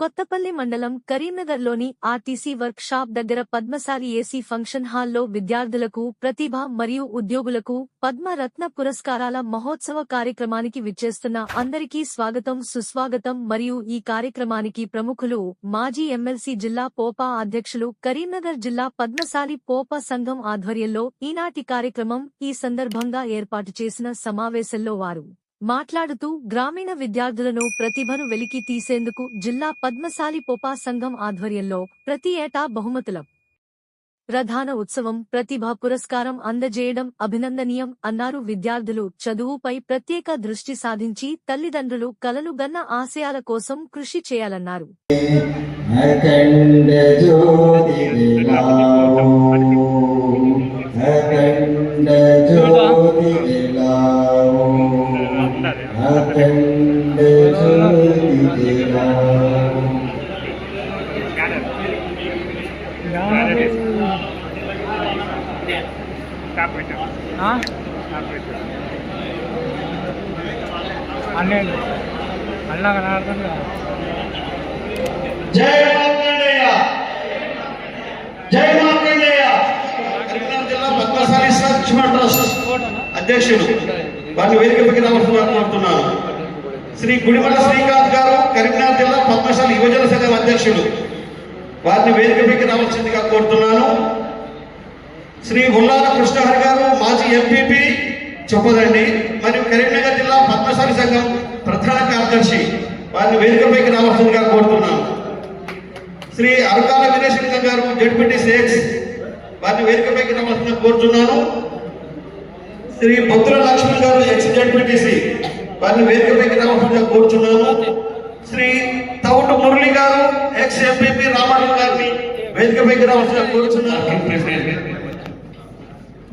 కొత్తపల్లి మండలం కరీంనగర్లోని RTC work shop దగ్గర పద్మసారి ఏసీ ఫంక్షన్ హాల్లో విద్యార్థులకు ప్రతిభ మరియు ఉద్యోగులకు పద్మరత్న పురస్కారాల మహోత్సవ కార్యక్రమానికి విచ్చేస్తున్న అందరికీ స్వాగతం సుస్వాగతం మరియు ఈ కార్యక్రమానికి ప్రముఖులు మాజీ ఎమ్మెల్సీ జిల్లా పోపా అధ్యక్షులు కరీంనగర్ జిల్లా పద్మశాలి పోపా సంఘం ఆధ్వర్యంలో ఈనాటి కార్యక్రమం ఈ సందర్భంగా ఏర్పాటు చేసిన సమావేశంలో వారు మాట్లాడుతూ గ్రామీణ విద్యార్థులను ప్రతిభను వెలికి తీసేందుకు జిల్లా పద్మశాలి పోపా సంఘం ఆధ్వర్యంలో ప్రతి ఏటా బహుమతుల. ప్రధాన ఉత్సవం ప్రతిభ పురస్కారం అందజేయడం అభినందనీయం అన్నారు విద్యార్థులు. చదువుపై ప్రత్యేక దృష్టి సాధించి తల్లిదండ్రులు కలలు గన్న ఆశయాల కోసం కృషి చేయాలన్నారు. అఖండ జ్యోతి అఖండ జ్యోతి విలావో అన్నయ్య అన్నా కనబడుతుంది కదా జై మార్కండేయ జై మార్కండేయ కరీంనగర్ జిల్లా పద్మశాలి సక్షమ ట్రస్ట్ అధ్యక్షులు వారిని వేదికపైకి రావాల్సిన కోరుతున్నాను శ్రీ గుడిమల శ్రీకాంత్ గారు కరీంనగర్ జిల్లా పద్మశాలి యువజన సంఘం అధ్యక్షుడు. వారిని వేదికపైకి రావాల్సిందిగా కోరుతున్నాను. శ్రీ ఉల్లాల కృష్ణహరి గారు మాజీ ఎంపీపీ చెప్పదండి. మరియు కరీంనగర్ జిల్లా పద్మశాలి సంఘం ప్రధాన కార్యదర్శి వారిని వేదికపైకి రావాల్సిందిగా కోరుతున్నాను. శ్రీ అరకాల వీరేశంకర్ గారు జడ్పీటీ సేక్స్ వారిని వేదికపైకి రావాల్సిందిగా కోరుతున్నాను. శ్రీ భద్ర లక్ష్మణ్ గారు ఎక్స్ జడ్పీటీసీ వారిని వేదికపైకి రావాల్సిందిగా కోరుతున్నాను శ్రీ తౌటు మురళి గారు ఎక్స్ ఎంపీపీ రామారావు గారిని రావాల్సిందిగా కోరుతున్నాను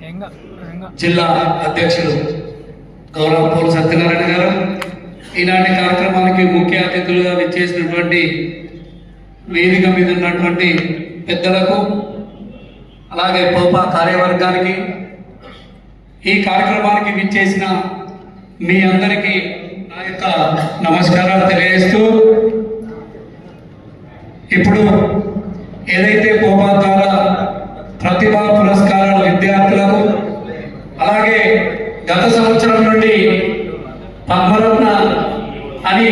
ఎంగా ఎంగా జిల్లా అధ్యక్షులు గౌరవ పోలు సత్యనారాయణ గారు ఈనాటి కార్యక్రమానికి ముఖ్య అతిథులుగా విచ్చేసినటువంటి వేదిక మీద ఉన్నటువంటి పెద్దలకు అలాగే పోపా కార్యవర్గానికి ఈ కార్యక్రమానికి విచ్చేసిన మీ అందరికీ నా యొక్క నమస్కారాలు తెలియజేస్తూ ఇప్పుడు ఏదైతే పోపా ద్వారా ప్రతిభా పురస్కారాలు విద్యార్థులకు అలాగే గత సంవత్సరం నుండి పద్మరత్న అని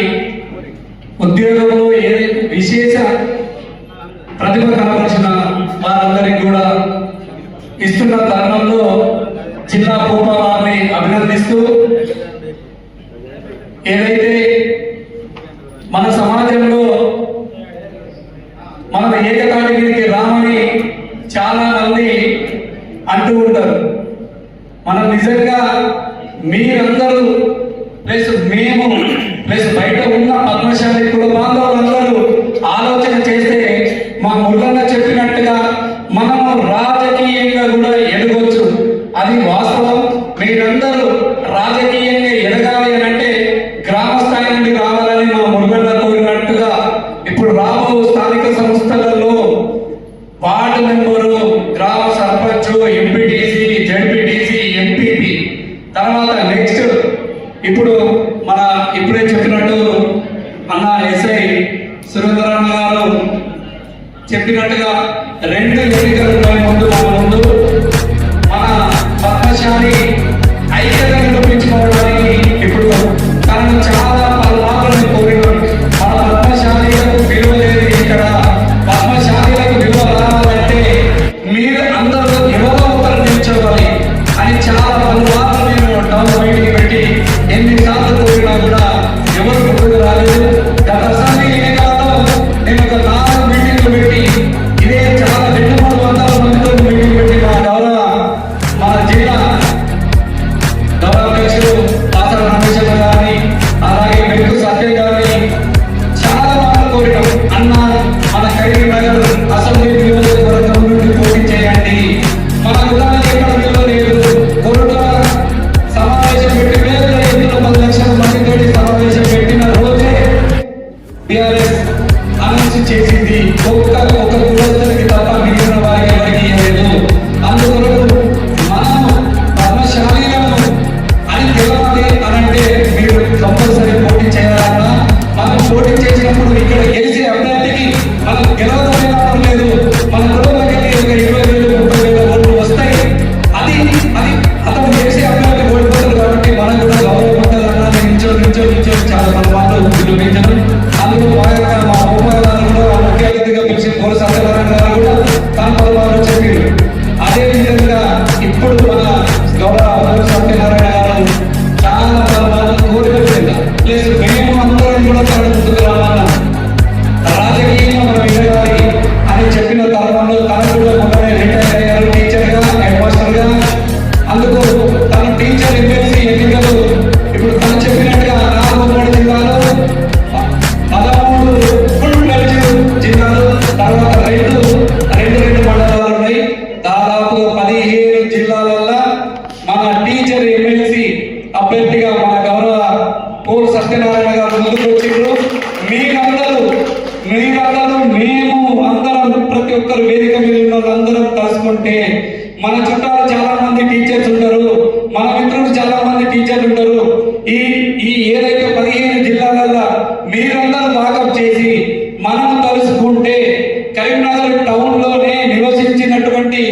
ఉద్యోగంలో ఏ విశేష ప్రతిభ కనపరిచిన వారందరికీ కూడా ఇస్తున్న తరుణంలో జిల్లా కోట వారిని అభినందిస్తూ ఏదైతే మన సమాజంలో మనం ఏకతాటి మీదకి రామని చాలా మంది అంటూ ఉంటారు. మనం నిజంగా మీరందరూ ప్లస్ మేము ప్లస్ బయట ఉన్న పద్మశాలి కుల బాంధవులందరూ అన్న ఎస్ఐ సురేంద్రరావు గారు చెప్పినట్టుగా రెండు ఎన్నికలు ఉన్నాయి ముందు ముందు మన పద్మశాలి చాలా సందర్భాల్లో మా ముఖ్య అతిథిగా పిలిచిన పోలీసు అధికారంగా మన చుట్టాలు చాలా మంది టీచర్స్ ఉంటారు మన మిత్రులు చాలా మంది టీచర్లు ఉంటారు. ఈ ఈ ఏదైతే పదిహేను జిల్లాలలో మీరందరూ వాకప్ చేసి మనం కలుసుకుంటే కరీంనగర్ టౌన్లోనే నివసించినటువంటి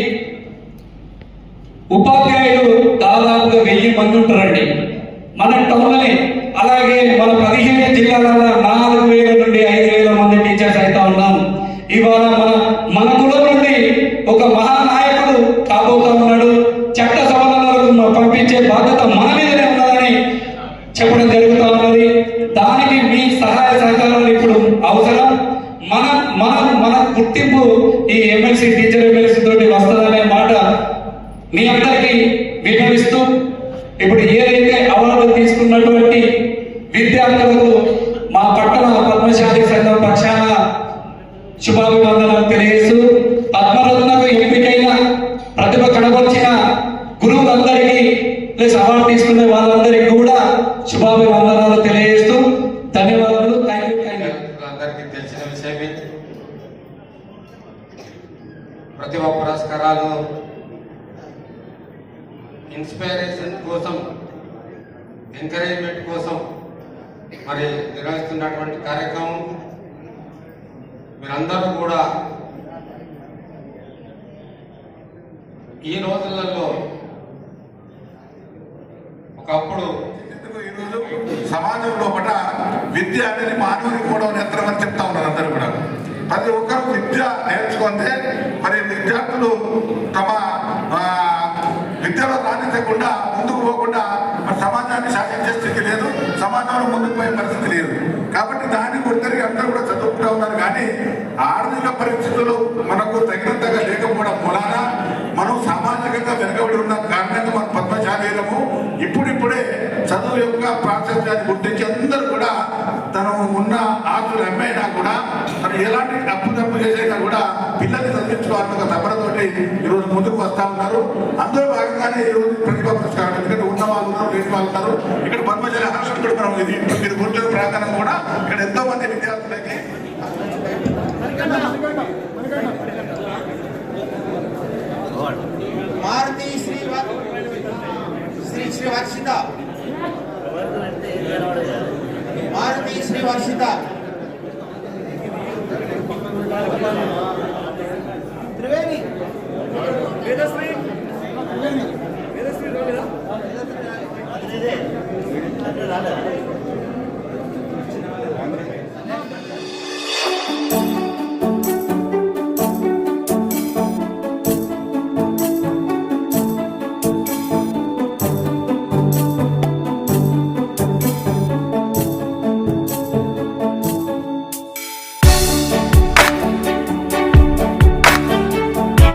ఉపాధ్యాయులు దాదాపుగా వెయ్యి మంది ఉంటారు మన టౌన్లోనే అలాగే మన పదిహేను జిల్లాలలో నాలుగు వేల నుండి ఐదు వేల మంది టీచర్స్ అయితే ఉన్నాం ఇవాళ మన మన కులం నుండి ఒక మహానాయకుడు కాబోతా ఉన్నాడు చట్ట సవరణలకు పంపించే బాధ్యత మన మీదనే ఉన్నదని చెప్పడం జరుగుతూ ఉన్నది. దానికి మీ సహాయ సహకారాలు ఇప్పుడు అవసరం. మన మన మన గుర్తింపు ఈ ఎమ్మెల్సీ టీచర్ ఎమ్మెల్సీ ప్రతిభా పురస్కారాలు ఇన్స్పైరేషన్ కోసం ఎంకరేజ్మెంట్ కోసం మరి నిర్వహిస్తున్నటువంటి కార్యక్రమం. మీరందరూ కూడా ఈ రోజులలో ఒకప్పుడు ఎందుకు ఈరోజు సమాజం లోపల విద్య అనేది మానవుని కూడా నేత్రం అని చెప్తా ఉన్నారు అందరూ కూడా. ప్రతి ఒక్కరు విద్య నేర్చుకుంటే మరి విద్యార్థులు తమ విద్యలో రాణించకుండా ముందుకు పోకుండా మరి సమాజాన్ని శాసించే స్థితి లేదు సమాజంలో ముందుకు పోయే పరిస్థితి లేదు. కాబట్టి దాన్ని గుర్తెరిగి అందరూ కూడా చదువుకుంటూ ఉన్నారు. కానీ ఆర్థిక పరిస్థితులు మనకు తగినంతగా లేకపోవడం మూలాన మనం సామాజికంగా వెనుకబడి ఉన్న కారణంగా మనం పద్మశాలీలము ఇప్పుడిప్పుడే చదువు యొక్క ప్రాశస్త్యాన్ని గుర్తించి అందరూ కూడా తను ఉన్న కూడా మనం ఎలాంటి తప్పు తప్పు చేసైనా కూడా పిల్లల్ని చదివించుకోవాలని ఒక తపనతోటి ఈరోజు ముందుకు వస్తా ఉన్నారు. అందులో భాగంగానే ఈరోజు ప్రతిభా పురస్కారం. ఎందుకంటే ఉన్న వాళ్ళు ఉన్నారు లేని వాళ్ళు ఉన్నారు. ఇక్కడ పద్మజల హర్షం కూడా మనం ఇది. మీరు కూర్చొని ప్రాంగణం కూడా ఇక్కడ ఎంతో మంది విద్యార్థులకి మారుతి శ్రీ శ్రీ శ్రీ వర్షిత మారుతి శ్రీ వర్షిత